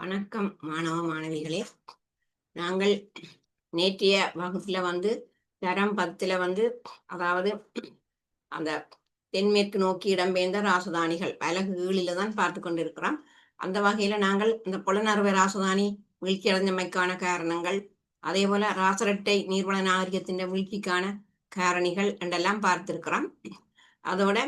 வணக்கம் மாணவ மாணவிகளே. நாங்கள் நேற்றைய வகுப்புல வந்து தரம் பத்துல வந்து அதாவது அந்த தென்மேற்கு நோக்கி இடம்பெயர்ந்த ராசதானிகள் வலகு தான் பார்த்து கொண்டிருக்கிறோம். அந்த வகையில நாங்கள் இந்த புலனறுவை ராசதானி வீழ்ச்சி அடைந்தமைக்கான காரணங்கள் அதே போல ராசரட்டை நீர்வள நாகரிகத்தின் வீழ்ச்சிக்கான காரணிகள் என்றெல்லாம் பார்த்திருக்கிறோம். அதோட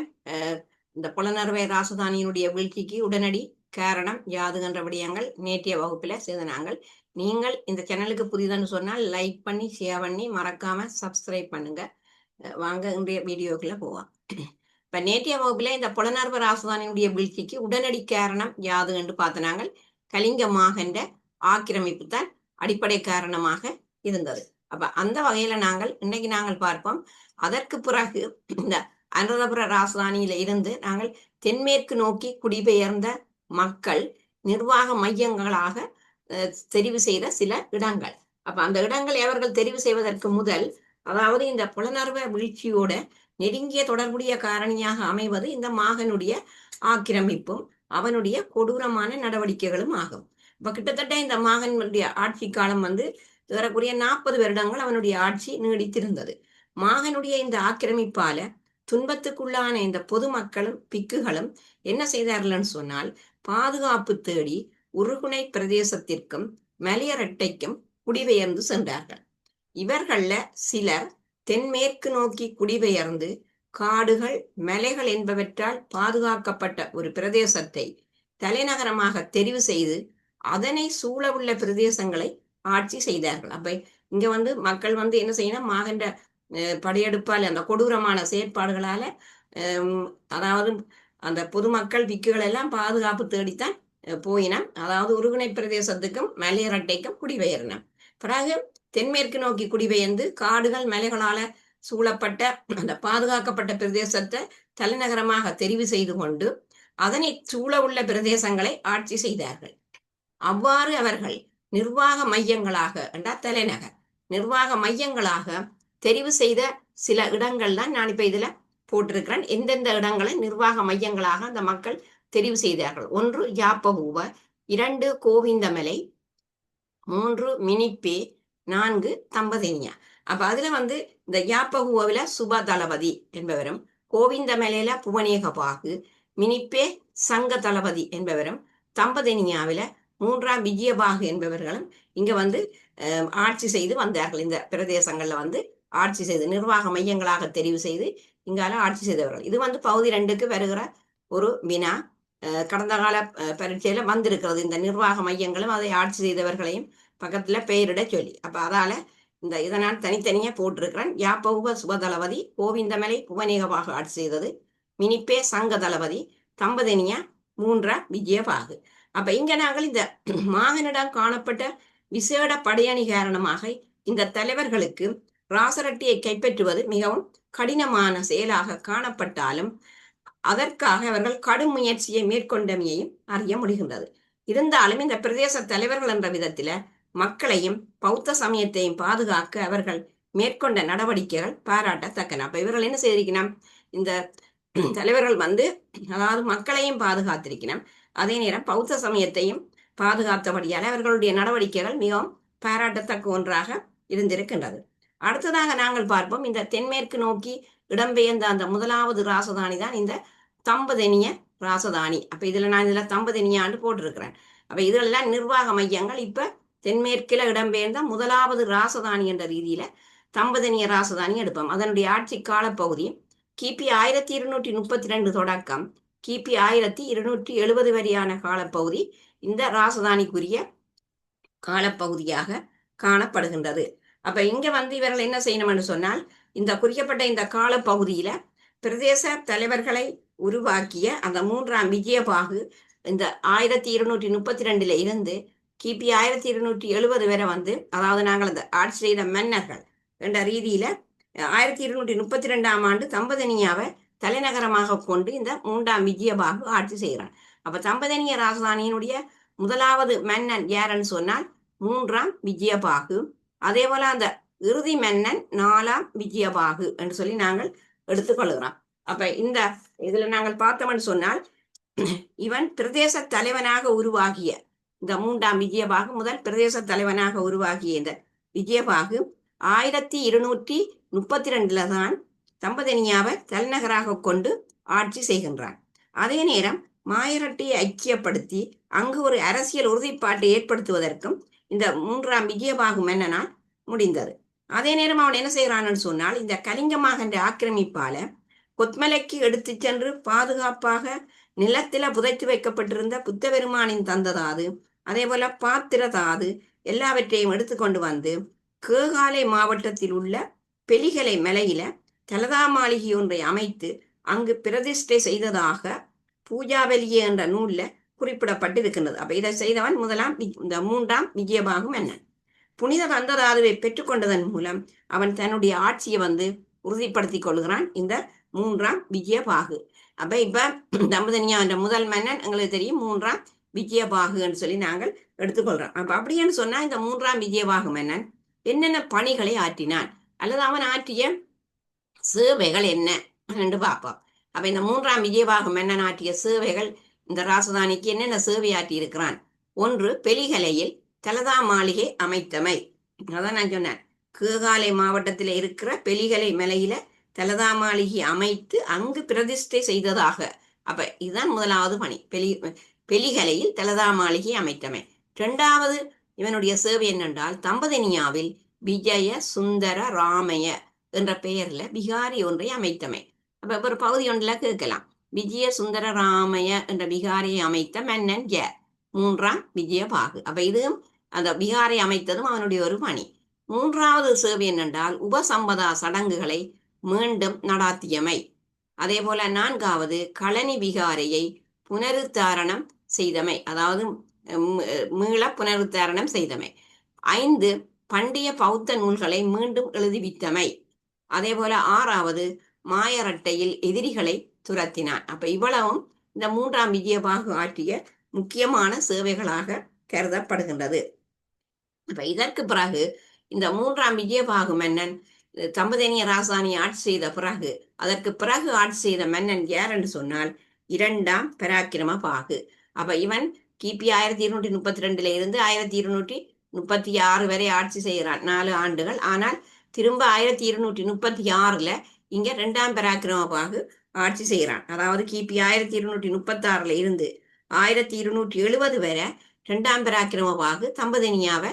இந்த புலனறுவை ராசதானியினுடைய வீழ்ச்சிக்கு உடனடி காரணம் யாதுகின்ற விடயங்கள் நேற்றைய வகுப்புல செய்த நாங்கள் நீங்கள் இந்த சேனலுக்கு புதிதுன்னு சொன்னால் லைக் பண்ணி ஷேர் பண்ணி மறக்காம சப்ஸ்கிரைப் பண்ணுங்க. வாங்க இன்றைய வீடியோக்குள்ள போவோம். இப்ப நேற்றைய வகுப்புல இந்த புலனர்வ ராசதானியுடைய வீழ்ச்சிக்கு உடனடி காரணம் யாது என்று பார்த்த நாங்கள் கலிங்க மாகன்ற ஆக்கிரமிப்பு தான் அடிப்படை காரணமாக இருந்தது. அப்ப அந்த வகையில நாங்கள் இன்னைக்கு நாங்கள் பார்ப்போம். அதற்கு பிறகு இந்த அனுராதபுர ராசதானியில இருந்து நாங்கள் தென்மேற்கு நோக்கி குடிபெயர்ந்த மக்கள் நிர்வாக மையங்களாக தெரிவு செய்த சில இடங்கள். அப்ப அந்த இடங்களை அவர்கள் தெரிவு செய்வதற்கு முதல் அதாவது இந்த புலனர்வ வீழ்ச்சியோட நெருங்கிய தொடர்புடைய காரணியாக அமைவது இந்த மாகனுடைய ஆக்கிரமிப்பும் அவனுடைய கொடூரமான நடவடிக்கைகளும் ஆகும். இப்ப கிட்டத்தட்ட இந்த மாகனுடைய ஆட்சி காலம் வந்து ஏறக்குறைய நாற்பது வருடங்கள் அவனுடைய ஆட்சி நீடித்திருந்தது. மாகனுடைய இந்த ஆக்கிரமிப்பால துன்பத்துக்குள்ளான இந்த பொதுமக்களும் பிக்குகளும் என்ன செய்தார்கள்னு சொன்னால் பாதுகாப்பு தேடி உருகுணை பிரதேசத்திற்கும் மலையரட்டைக்கும் குடிபெயர்ந்து சென்றார்கள். இவர்கள்ல சிலர் தென்மேற்கு நோக்கி குடிபெயர்ந்து காடுகள் மலைகள் என்பவற்றால் பாதுகாக்கப்பட்ட ஒரு பிரதேசத்தை தலைநகரமாக தெரிவு செய்து அதனை சூழ உள்ள பிரதேசங்களை ஆட்சி செய்தார்கள். அப்ப இங்க வந்து மக்கள் வந்து என்ன செய்யணும்? மாகண்ட படையெடுப்பால் அந்த கொடூரமான செயற்பாடுகளால அதாவது அந்த பொதுமக்கள் விக்குகள் எல்லாம் பாதுகாப்பு தேடித்தான் போயினான். போயினம் அதாவது உருகுணை பிரதேசத்துக்கும் மலையரட்டைக்கும் குடிபெயர்னம் பிறகு தென்மேற்கு நோக்கி குடிபெயர்ந்து காடுகள் மலைகளால சூழப்பட்ட அந்த பாதுகாக்கப்பட்ட பிரதேசத்தை தலைநகரமாக தெரிவு செய்து கொண்டு அதனை சூழ உள்ள பிரதேசங்களை ஆட்சி செய்தார்கள். அவ்வாறு அவர்கள் நிர்வாக மையங்களாக என்றா தலைநகர் நிர்வாக மையங்களாக தெரிவு செய்த சில இடங்கள் தான் நான் இப்ப இதுல போட்டிருக்கிறேன். எந்தெந்த இடங்களை நிர்வாக மையங்களாக அந்த மக்கள் தெரிவு செய்தார்கள்? ஒன்று யாப்பகூவ இரண்டு கோவிந்தமலை. மூன்று மினிப்பே. நான்கு தம்பதேனியா அப்ப அதுல வந்து இந்த யாப்பகுவல சுப தளபதி என்பவரும் கோவிந்தமலையில புவனேகபாகு மினிப்பே சங்க தளபதி என்பவரும் தம்பதேனியாவில மூன்றாம் விஜயபாகு என்பவர்களும் இங்க வந்து ஆட்சி செய்து வந்தார்கள். இந்த பிரதேசங்கள்ல வந்து ஆட்சி செய்து நிர்வாக மையங்களாக தெரிவு செய்து இங்கால ஆட்சி செய்தவர்கள். இது வந்து பகுதி ரெண்டுக்கு வருகிற ஒரு வினா. கடந்த கால பரீட்சையில வந்திருக்கிறது. இந்த நிர்வாக மையங்களும் அதை ஆட்சி செய்தவர்களையும் பக்கத்துல பெயரிட சொல்லி. அப்ப அதால இந்த இதனால் தனித்தனியா போட்டிருக்கிறேன். யாப்பவுக சுபதளபதி கோவிந்தமலை புவனேகபாக ஆட்சி செய்தது. மினிப்பே சங்க தளபதி தம்பதனியா மூன்றா விஜயபாகு. அப்ப இங்க நாங்கள் இந்த மாகனிடம் காணப்பட்ட விசேட படையணி காரணமாக இந்த தலைவர்களுக்கு ராசரட்டியை கைப்பற்றுவது மிகவும் கடினமான செயலாக காணப்பட்டாலும் அதற்காக அவர்கள் கடும் முயற்சியை மேற்கொண்டமையையும் அறிய முடிகின்றது. இருந்தாலும் இந்த பிரதேச தலைவர்கள் என்ற விதத்தில மக்களையும் பௌத்த சமயத்தையும் பாதுகாக்க அவர்கள் மேற்கொண்ட நடவடிக்கைகள் பாராட்டத்தக்கன. அப்ப இவர்கள் என்ன செய்திருக்கணும் இந்த தலைவர்கள் வந்து அதாவது மக்களையும் பாதுகாத்திருக்கணும் அதே நேரம் பௌத்த சமயத்தையும் பாதுகாத்தபடியால் அவர்களுடைய நடவடிக்கைகள் மிகவும் பாராட்டத்தக்க ஒன்றாக இருந்திருக்கின்றது. அடுத்ததாக நாங்கள் பார்ப்போம். இந்த தென்மேற்கு நோக்கி இடம்பெயர்ந்த அந்த முதலாவது ராசதானி தான் இந்த தம்பதெனிய ராசதானி. அப்ப இதுல நான் இதுல தம்பதெனியாண்டு போட்டிருக்கிறேன். அப்ப இதெல்லாம் நிர்வாக மையங்கள். இப்ப தென்மேற்கில இடம்பெயர்ந்த முதலாவது ராசதானி என்ற ரீதியில தம்பதனிய ராசதானி எடுப்போம். அதனுடைய ஆட்சி காலப்பகுதி கிபி ஆயிரத்தி இருநூற்றி முப்பத்தி ரெண்டு தொடக்கம் கிபி ஆயிரத்தி இருநூற்றி எழுபது வரையான காலப்பகுதி இந்த ராசதானிக்குரிய காலப்பகுதியாக காணப்படுகின்றது. அப்ப இங்க வந்து இவர்கள் என்ன செய்யணும்னு சொன்னால் இந்த குறிக்கப்பட்ட இந்த காலப்பகுதியில பிரதேச தலைவர்களை உருவாக்கிய அந்த மூன்றாம் விஜயபாகு இந்த ஆயிரத்தி இருநூற்றி முப்பத்தி ரெண்டுல இருந்து கிபி ஆயிரத்தி இருநூற்றி எழுபது வரை வந்து அதாவது நாங்கள் அந்த ஆட்சி செய்த மன்னர்கள் என்ற ரீதியில ஆயிரத்தி இருநூற்றி முப்பத்தி ரெண்டாம் ஆண்டு தம்பதனியாவை தலைநகரமாக கொண்டு இந்த மூன்றாம் விஜயபாகு ஆட்சி செய்கிறான். அப்ப தம்பதனிய ராஜதானியினுடைய முதலாவது மன்னன் யாருன்னு சொன்னால் மூன்றாம் விஜயபாகு. அதே போல அந்த இறுதி மன்னன் நாலாம் விஜயபாகு என்று சொல்லி நாங்கள் எடுத்துக்கொள்கிறோம். அப்ப இந்த இதுல நாங்கள் பார்த்தோம்னு சொன்னால் இவன் பிரதேச தலைவனாக உருவாகிய இந்த மூன்றாம் விஜயபாகு முதல் பிரதேச தலைவனாக உருவாகிய இந்த விஜயபாகு ஆயிரத்தி இருநூற்றி முப்பத்தி ரெண்டுல தான் தம்பதனியாவை தலைநகராக கொண்டு ஆட்சி செய்கின்றான். அதே நேரம் மாயரட்டியை ஐக்கியப்படுத்தி அங்கு ஒரு அரசியல் உறுதிப்பாட்டை ஏற்படுத்துவதற்கும் இந்த மூன்றாம் விஜயபாகு மன்னனால் முடிந்தது. அதே நேரம் அவன் என்ன செய்கிறான்னு சொன்னால் இந்த கலிங்கமாகன்ற ஆக்கிரமிப்பால கொத்மலைக்கு எடுத்து சென்று பாதுகாப்பாக நிலத்தில புதைத்து வைக்கப்பட்டிருந்த புத்த பெருமானின் தந்ததாது அதே போல பாத்திரதாது எல்லாவற்றையும் எடுத்துக்கொண்டு வந்து கேகாலை மாவட்டத்தில் உள்ள பெலிகலை மலையில தலதா மாளிகை ஒன்றை அமைத்து அங்கு பிரதிஷ்டை செய்ததாக பூஜாவலியே என்ற நூல்ல குறிப்பிடப்பட்டிருக்கின்றது. அப்ப இதை செய்தவன் முதலாம் இந்த மூன்றாம் விஜயபாகும் என்ன? புனித கந்ததாதுவை பெற்றுக்கொண்டதன் மூலம் அவன் தன்னுடைய ஆட்சியை வந்து உறுதிப்படுத்திக் கொள்கிறான் இந்த மூன்றாம் விஜயபாகு அப்ப இப்ப தம்பதனியா என்ற முதல் மன்னன் எங்களுக்கு தெரியும் மூன்றாம் விஜயபாகுன்னு சொல்லி நாங்கள் எடுத்துக்கொள்றோம். அப்ப அப்படின்னு சொன்னா இந்த மூன்றாம் விஜயபாகு மன்னன் என்னென்ன பணிகளை ஆற்றினான்? அல்லது அவன் ஆற்றிய சேவைகள் என்ன? என்று பார்ப்போம். அப்ப இந்த மூன்றாம் விஜயபாகு மன்னன் ஆற்றிய சேவைகள் இந்த ராசதானிக்கு என்னென்ன சேவையாற்றி இருக்கிறான்? ஒன்று பெலிகலையில் தலதா மாளிகை அமைத்தமை. அதான் நான் சொன்னேன். கேகாலை மாவட்டத்தில் இருக்கிற பெலிகலை மலையில தலதா மாளிகை அமைத்து அங்கு பிரதிஷ்டை செய்ததாக. அப்ப இதுதான் முதலாவது பணி. பெலி பெலிகலையில் தலதா மாளிகை அமைத்தமை. இரண்டாவது இவனுடைய சேவை என்னென்றால் தம்பதினியாவில் விஜய சுந்தர ராமய என்ற பெயர்ல விகாரி ஒன்றை அமைத்தமை. அப்ப ஒரு பகுதி ஒன்றில் கேட்கலாம். விஜய சுந்தர என்ற விகாரியை அமைத்த மன்னன் ஜ மூன்றாம் விஜயபாகு. அப்ப இதுவும் அந்த விகாரை அமைத்ததும் அவனுடைய ஒரு பணி. மூன்றாவது சேவை என்னென்றால் உபசம்பதா சடங்குகளை மீண்டும் நடாத்தியமை. அதே போல நான்காவது களனி விகாரையை புனருத்தாரணம் செய்தமை. அதாவது மீள புனருத்தாரணம் செய்தமை. ஐந்து பண்டைய பௌத்த நூல்களை மீண்டும் எழுதிவித்தமை அதே போல ஆறாவது மாயரட்டையில் எதிரிகளை துரத்தினான் அப்ப இவ்வளவும் இந்த மூன்றாம் விஜயபாகு ஆற்றிய முக்கியமான சேவைகளாக கருதப்படுகின்றது. அப்ப இதற்கு பிறகு இந்த மூன்றாம் விஜயபாகு மன்னன் அஹ், தம்பதேனிய ராசானி ஆட்சி செய்த பிறகு அதற்கு பிறகு ஆட்சி செய்த மன்னன் யார் என்று சொன்னால் இரண்டாம் பராக்கிரம பாகு. அப்ப இவன் கிபி ஆயிரத்தி இருநூற்றி முப்பத்தி ரெண்டுல இருந்து ஆயிரத்தி இருநூற்றி முப்பத்தி ஆறு வரை ஆட்சி செய்கிறான். நாலு ஆண்டுகள். ஆனால் திரும்ப ஆயிரத்தி இருநூற்றி முப்பத்தி ஆறுல இங்க ரெண்டாம் பராக்கிரம பாகு ஆட்சி செய்கிறான். அதாவது கிபி ஆயிரத்தி இருநூற்றி முப்பத்தி ஆறுல இருந்து ஆயிரத்தி இருநூற்றி எழுபது வரை ரெண்டாம் பராக்கிரமபாகு தம்பதினியாவை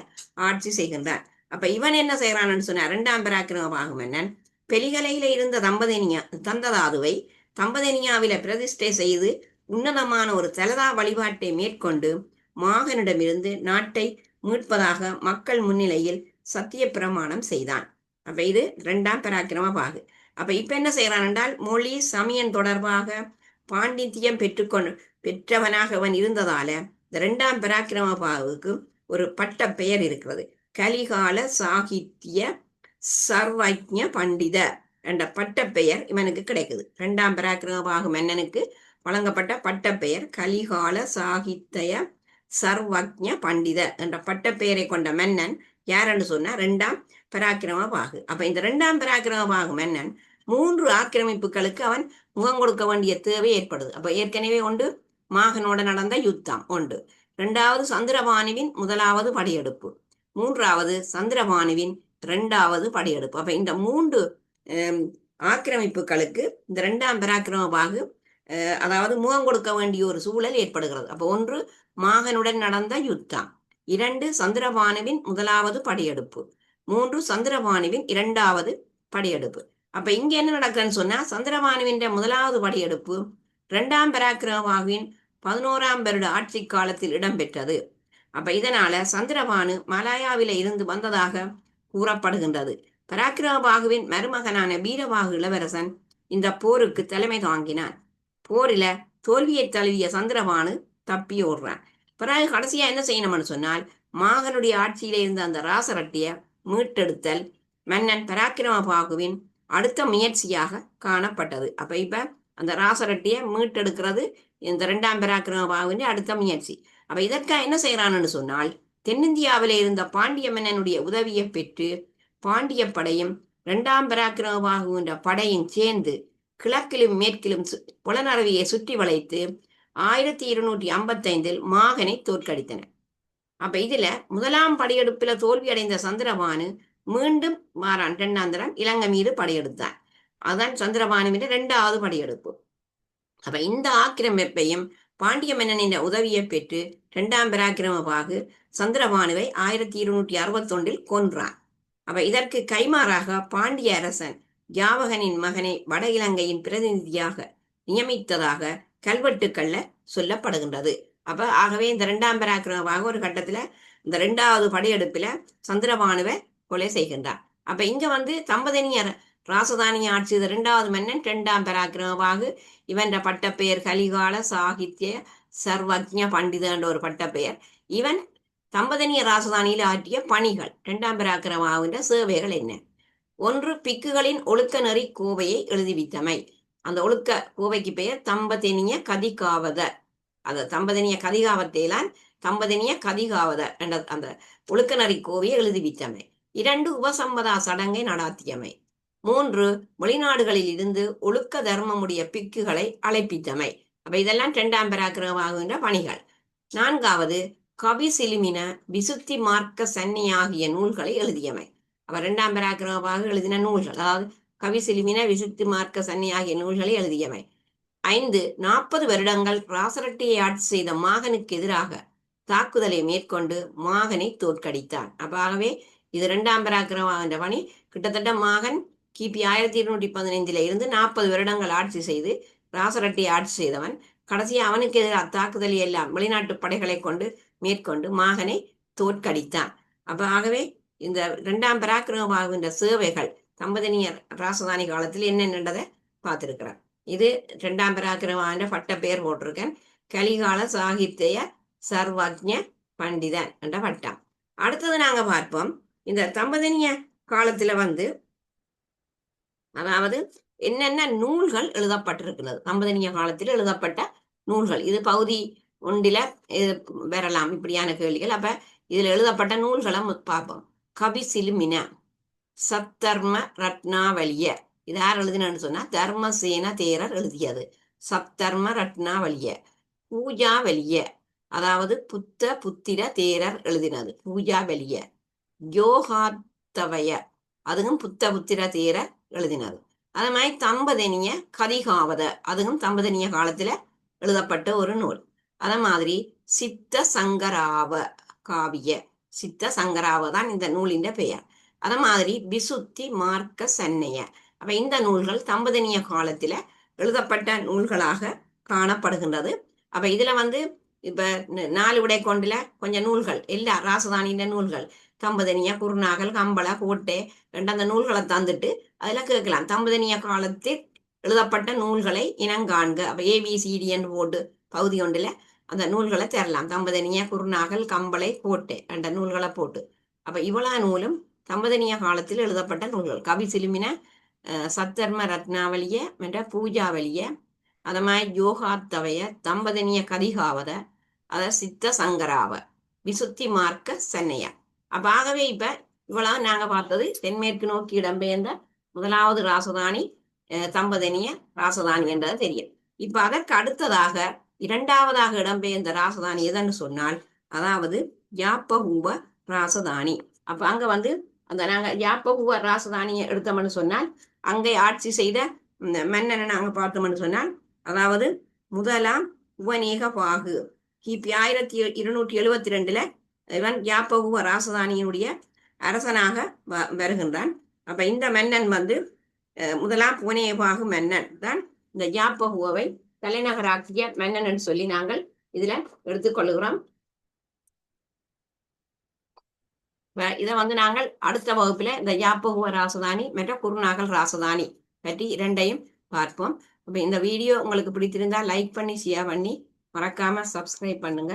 ஆட்சி செய்கின்றார். அப்ப இவன் என்ன செய்யறான்னு சொன்ன ரெண்டாம் பராக்கிரமபாகு மன்னன் பெலிகலையில இருந்த தம்பதினியா தந்ததாதுவை தம்பதினியாவில பிரதிஷ்டை செய்து உன்னதமான ஒரு தலதா வழிபாட்டை மேற்கொண்டு மாகனிடமிருந்து நாட்டை மீட்பதாக மக்கள் முன்னிலையில் சத்திய பிரமாணம் செய்தான். அப்ப இது ரெண்டாம் பராக்கிரம பாகு அப்ப இப்ப என்ன செய்யறான் என்றால் மொழி சமயம் தொடர்பாக பாண்டித்தியம் பெற்றுக்கொண்டு பெற்றவனாக அவன் இருந்ததால இந்த இரண்டாம் பராக்கிரமபாவுக்கு ஒரு பட்ட பெயர் இருக்கிறது. கலிகால சாகித்ய சர்வஜ பண்டித என்ற பட்ட பெயர் இவனுக்கு கிடைக்குது. இரண்டாம் பராக்கிரமபாகு மன்னனுக்கு வழங்கப்பட்ட பட்ட பெயர் கலிகால சாகித்ய சர்வஜ பண்டித என்ற பட்ட பெயரை கொண்ட மன்னன் யாருன்னு சொன்னா இரண்டாம் பராக்கிரம பாகு. அப்ப இந்த இரண்டாம் பராக்கிரம பாகு மன்னன் மூன்று ஆக்கிரமிப்புகளுக்கு அவன் முகம் கொடுக்க வேண்டிய தேவை ஏற்படுது. அப்ப ஏற்கனவே ஒன்று மாகனோட நடந்த யுத்தம் ஒன்று இரண்டாவது சந்திரபானுவின் முதலாவது படையெடுப்பு. மூன்றாவது சந்திரபானுவின் இரண்டாவது படையெடுப்பு. அப்ப இந்த மூன்று ஆக்கிரமிப்புகளுக்கு இந்த இரண்டாம் பராக்கிரம பாகு அதாவது முகம் கொடுக்க வேண்டிய ஒரு சூழல் ஏற்படுகிறது. அப்போ ஒன்று மாகனுடன் நடந்த யுத்தம். இரண்டு சந்திரபானுவின் முதலாவது படையெடுப்பு. மூன்று சந்திரபானுவின் இரண்டாவது படையெடுப்பு. அப்ப இங்க என்ன நடக்குதுன்னு சொன்னா சந்திரபானுவின் முதலாவது படையெடுப்பு இரண்டாம் பராக்கிரமபாகுவின் பதினோராம் வருட ஆட்சி காலத்தில் இடம்பெற்றது. அப்ப இதனால சந்திரபானு மலாயாவில இருந்து வந்ததாக கூறப்படுகின்றது. பராக்கிரமபாகுவின் மருமகனான வீரபாகு இளவரசன் இந்த போருக்கு தலைமை தாங்கினான் போரில தோல்வியை தழுவிய சந்திரபானு தப்பி ஓடுறான் பிறகு கடைசியா என்ன செய்யணும்னு சொன்னால் மாகனுடைய ஆட்சியில இருந்த அந்த ராசரட்டிய மீட்டெடுத்தல் மன்னன் பராக்கிரமபாகுவின் அடுத்த முயற்சியாக காணப்பட்டது. அப்ப இப்ப அந்த ராசரட்டியை மீட்டெடுக்கிறது இந்த ரெண்டாம் பெராக்கிரமாவின் அடுத்த முயற்சி. அப்ப இதற்காக என்ன செய்யறான்னு சொன்னால் தென்னிந்தியாவில இருந்த பாண்டிய மன்னனுடைய உதவியை பெற்று பாண்டிய படையும் இரண்டாம் பராக்கிரமபாகுவின் படையும் சேர்ந்து கிழக்கிலும் மேற்கிலும் சு- சுற்றி வளைத்து ஆயிரத்தி இருநூற்றி ஐம்பத்தைந்தில் மாகனை தோற்கடித்தன அப்ப இதுல முதலாம் படையெடுப்புல தோல்வி அடைந்த சந்திரபானு மீண்டும் மாறான். இரண்டாம் தரம் இலங்கை மீது படையெடுத்தான். அதான் சந்திரபானுவின் இரண்டாவது படையெடுப்பு. அப்ப இந்த ஆக்கிரமிப்பையும் பாண்டிய மன்னனின் உதவியை பெற்று இரண்டாம் பராக்கிரமபாகு சந்திரபானுவை ஆயிரத்தி இருநூற்றி அறுபத்தொன்றில் கொன்றான். அப்ப இதற்கு கைமாறாக பாண்டிய அரசன் ஜாவகனின் மகனை வட இலங்கையின் பிரதிநிதியாக நியமித்ததாக கல்வெட்டுக்கள்ல சொல்லப்படுகின்றது. அப்ப ஆகவே இந்த இரண்டாம் பராக்கிரமமாக ஒரு கட்டத்துல இந்த இரண்டாவது படையெடுப்புல சந்திரபானுவை கொலை செய்கின்றார். அப்ப இங்க வந்து தம்பதனியர் ராசதானி ஆட்சி இரண்டாவது மன்னன் இரண்டாம் பராக்கிரமமாக இவன் பட்டப்பெயர் கலிகால சாகித்ய சர்வஜ பண்டிதன்ற ஒரு பட்டப்பெயர். இவன் தம்பதனிய ராசதானியில் ஆற்றிய பணிகள் இரண்டாம் பராக்கிரமாவின்ற சேவைகள் என்ன? ஒன்று பிக்குகளின் ஒழுக்க நெறி கோவையை எழுதிவித்தமை. அந்த ஒழுக்க கோவைக்கு பெயர் தம்பதனிய கதிகாவத. அந்த தம்பதனிய கதிகாவத்தையிலான் தம்பதனிய கதிகாவத என்ற அந்த ஒழுக்க நெறி கோவையை எழுதிவித்தமை. இரண்டு உபசம்பதா சடங்கை நடாத்தியமை. மூன்று வெளிநாடுகளில் இருந்து ஒழுக்க தர்மமுடைய பிக்குகளை அழைப்பித்தமை. அப்ப இதெல்லாம் இரண்டாம் பராக்கிரமாகின்ற பணிகள். நான்காவது கவி சிலுமின விசுத்தி மார்க்க சன்னி ஆகிய நூல்களை எழுதியமை. அவர் இரண்டாம் பராக்கிரமமாக எழுதின நூல்கள் அதாவது கவி சிலுமின விசுத்தி மார்க்க சன்னி ஆகிய நூல்களை எழுதியமை. ஐந்து நாற்பது வருடங்கள் ராசரட்டியை ஆட்சி செய்த மாகனுக்கு எதிராக தாக்குதலை மேற்கொண்டு மாகனை தோற்கடித்தான். அப்பாகவே இது இரண்டாம் பராக்கிரமம் பணி. கிட்டத்தட்ட மாகன் கிபி ஆயிரத்தி இருநூற்றி பதினைந்தில் இருந்து நாற்பது வருடங்கள் ஆட்சி செய்து ராசரட்டி ஆட்சி செய்தவன். கடைசியா அவனுக்கு எதிராக தாக்குதல் எல்லாம் வெளிநாட்டு படைகளை கொண்டு மேற்கொண்டு மாகனை தோற்கடித்தான். அப்ப ஆகவே இந்த இரண்டாம் பராக்கிரமமாகின்ற சேவைகள் தம்பதினியர் ராசதானி காலத்தில் என்னென்னதை பார்த்திருக்கிறார். இது இரண்டாம் பராக்கிரமான பட்ட பெயர் போட்டிருக்கேன். கலிகால சாகித்ய சர்வஜ பண்டிதன் என்ற பட்டம். அடுத்தது நாங்க பார்ப்போம். இந்த தம்பதினிய காலத்துல வந்து அதாவது என்னென்ன நூல்கள் எழுதப்பட்டிருக்கிறது. தம்பதினிய காலத்தில் எழுதப்பட்ட நூல்கள். இது பகுதி ஒன்றில இது வரலாம். இப்படியான கேள்விகள். அப்ப இதுல எழுதப்பட்ட நூல்களை பார்ப்போம். கபி சிலுமின சத்தர்ம ரத்னாவலிய இது யார் எழுதினு சொன்னா தர்மசேன தேரர் எழுதியது. சப்தர்ம ரத்னாவலிய பூஜாவலிய அதாவது புத்த புத்திர தேரர் எழுதினது. பூஜாவலிய யோகாத்தவைய. அதுவும் புத்த புத்திர தீர எழுதினது. அதே மாதிரி தம்பதனிய கதிகாவத அதுவும் தம்பதனிய காலத்துல எழுதப்பட்ட ஒரு நூல். அத மாதிரி சித்த சங்கராவ காவிய. சித்த சங்கராவ தான் இந்த நூலின் பெயர். அத மாதிரி விசுத்தி மார்க்க சன்னைய. அப்ப இந்த நூல்கள் தம்பதனிய காலத்துல எழுதப்பட்ட நூல்களாக காணப்படுகின்றது. அப்ப இதுல வந்து இப்ப நாலு உடை கொண்டுல கொஞ்சம் நூல்கள் எல்லா ராசதானியின் நூல்கள் தம்பதனிய குருநாகல் கம்பள கோட்டை ரெண்டு அந்த நூல்களை தந்துட்டு அதுல கேட்கலாம். தம்பதனிய காலத்தில் எழுதப்பட்ட நூல்களை இனங்காண்க. அப்ப ஏபிசிடி என்று போட்டு பகுதி ஒன்றுல அந்த நூல்களை தரலாம் தம்பதனிய குருநாகல் கம்பளை கோட்டை என்ற நூல்களை போட்டு. அப்ப இவ்வளா நூலும் தம்பதனிய காலத்தில் எழுதப்பட்ட நூல்கள். கவி சிலுமின சத்தர்ம ரத்னாவலிய என்ற பூஜாவலிய அத மாதிரி யோகாத்தவைய தம்பதனிய கதிகாவத அத சித்த சங்கராவ விசுத்தி மார்க்க சென்னையா. அப்ப ஆகவே இப்ப இவ்வளவு நாங்க பார்த்தது தென்மேற்கு நோக்கி இடம்பெயர்ந்த முதலாவது ராசதானி தம்பதனிய ராசதானி என்றது தெரியும். இப்ப அதற்கு அடுத்ததாக இரண்டாவதாக இடம்பெயர்ந்த ராசதானி எதன்னு சொன்னால் அதாவது யாப்பகூவ ராசதானி. அப்ப அங்க வந்து அந்த நாங்க யாப்பகூவ ராசதானியை எடுத்தோம்னு சொன்னால் அங்கே ஆட்சி செய்த இந்த மன்னனை நாங்க பார்த்தோம்னு சொன்னால் அதாவது முதலாம் உவநேக பாகு கிபி ஆயிரத்தி இருநூற்றி எழுபத்தி ரெண்டுல இவன் யாப்பகுவ ராசதானியினுடைய அரசனாக வ- வருகின்றான். அப்ப இந்த மன்னன் வந்து முதலாம் புவனேபாகு மன்னன் தான் இந்த யாப்பகுவை தலைநகராக்கிய மன்னன் என்று சொல்லி நாங்கள் இதுல எடுத்துக்கொள்கிறோம். இதை வந்து நாங்கள் அடுத்த வகுப்புல இந்த யாப்பகுவ ராசதானி மற்றும் குருநாகல் ராசதானி பற்றி இரண்டையும் பார்ப்போம். அப்ப இந்த வீடியோ உங்களுக்கு பிடித்திருந்தா லைக் பண்ணி ஷேர் பண்ணி மறக்காம சப்ஸ்கிரைப் பண்ணுங்க.